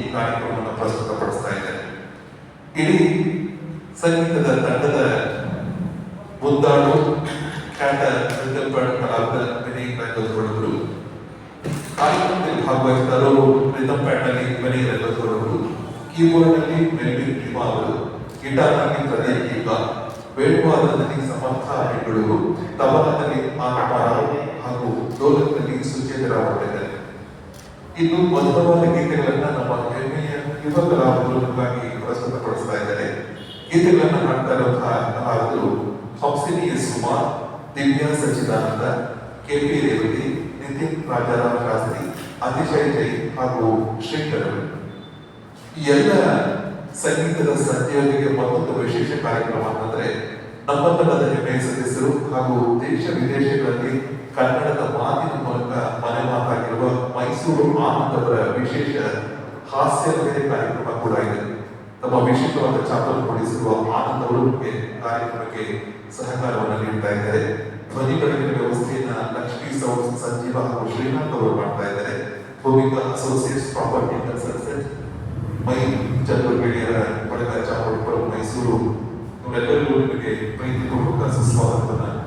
ಈ ಕಾರ್ಯಕ್ರಮವನ್ನು ಪ್ರಸ್ತುತಪಡಿಸ್ತಾ ಇದ್ದಾರೆ ಇಡೀ ಸಂಗೀತದ ತಂಡದ ಮುದ್ದಾಡು ಖ್ಯಾತ ರಂಗದವರು ಕಾರ್ಯಕ್ರಮದಲ್ಲಿ ಭಾಗವಹಿಸಿದವರು ರಿದಮ್ ಪ್ಯಾಡ್ನಲ್ಲಿ ವಿನಯ್ ರಂಗದವರು ಕೀಬೋರ್ಡ್ನಲ್ಲಿ ಮೆಲ್ವಿನ್ ಟಿಮಾ ಅವರು, ಗಿಟಾರ್ನಲ್ಲಿ ಪ್ರದೀಪ್ ದೀಪ ವೇಣುವಾದದಲ್ಲಿ ಸಮರ್ಥ ಹೆಗ್ಗಳು ತಬಲದಲ್ಲಿ ಆತ್ಮಾರ ಹಾಗೂ ಡೋಲಕ್ನಲ್ಲಿ ಸುಚೇಂದ್ರ ಅವರಿದ್ದಾರೆ. ಇನ್ನು ಮಧುರವಾದ ಗೀತೆಗಳನ್ನ ನಮ್ಮ ಹೆಮ್ಮೆಯ ಯುವ ಕಲಾವಿದರು ನಮಗಾಗಿ ಪ್ರಸ್ತುತಪಡಿಸ್ತಾ ಇದ್ದಾರೆ. ಗೀತೆಗಳನ್ನ ಹಾಡ್ತಾ ಇರುವಂತಹ ಕಲಾವಿದರು ಹಂಸಿನಿ ಎಸ್ ದಿವ್ಯಾ ಸಚ್ಚಿದಾನಂದ, ಕೆಪಿ ರೇವತಿ, ನಿತಿನ್ ರಾಜಾರಾಮ್ ಶಾಸ್ತ್ರಿ, ಅತಿಶಯ್ ಜೈ ಹಾಗೂ ಶ್ರೀಕರ್ ಎಲ್ಲ ಸಂಗೀತದ ಸಂಜೆಯೊಂದಿಗೆ ಮತ್ತೊಂದು ವಿಶೇಷ ಕಾರ್ಯಕ್ರಮ ಅಂತಂದ್ರೆ ನಮ್ಮ ತಂಡದ ಹೆಮ್ಮೆಯ ಸದಸ್ಯರು ಹಾಗೂ ದೇಶ ವಿದೇಶಗಳಲ್ಲಿ ಕನ್ನಡದ ಮಾತಾಗಿರುವ ಮನಸ್ಸು ಆ ವಿಶೇಷ ಹಾಸ್ಯಮಯ ಕಾರ್ಯಕ್ರಮ ಕೂಡ ಇದೆ. ತಮ್ಮ ವಿಶೇಷವಾದ ಚಾಪಲ್ ಕೊಡಿಸಿರುವ ಆನಂದವರು ಕಾರ್ಯಕ್ರಮಕ್ಕೆ ಸಹಕಾರವನ್ನು ನೀಡ್ತಾ ಇದ್ದಾರೆ. ಧ್ವನಿಗಳಿನ ವ್ಯವಸ್ಥೆಯನ್ನ ಲಕ್ಷ್ಮೀ ಸೌಂಡ್ ಸಂಜೀವ ಹಾಗೂ ಶ್ರೀನಾಥ್ ಅವರು ಮಾಡ್ತಾ ಇದ್ದಾರೆ. ಭೂಮಿಕ ಅಸೋಸಿಯೇಟ್ಸ್ ಪ್ರಾಪರ್ಟಿ ಕನ್ಸಲ್ಟೆಂಟ್ ಮೈ ಚಂದ್ರಬೇಡಿಯರ ಪಡೆದ ಚಾಪಲ್ ಮೈಸೂರು. ಇವರೆಲ್ಲರಿಗೂ ನಿಮಗೆ ಪ್ರೀತಿಪೂರ್ವಕ ಸುಸ್ವಾಗತವನ್ನು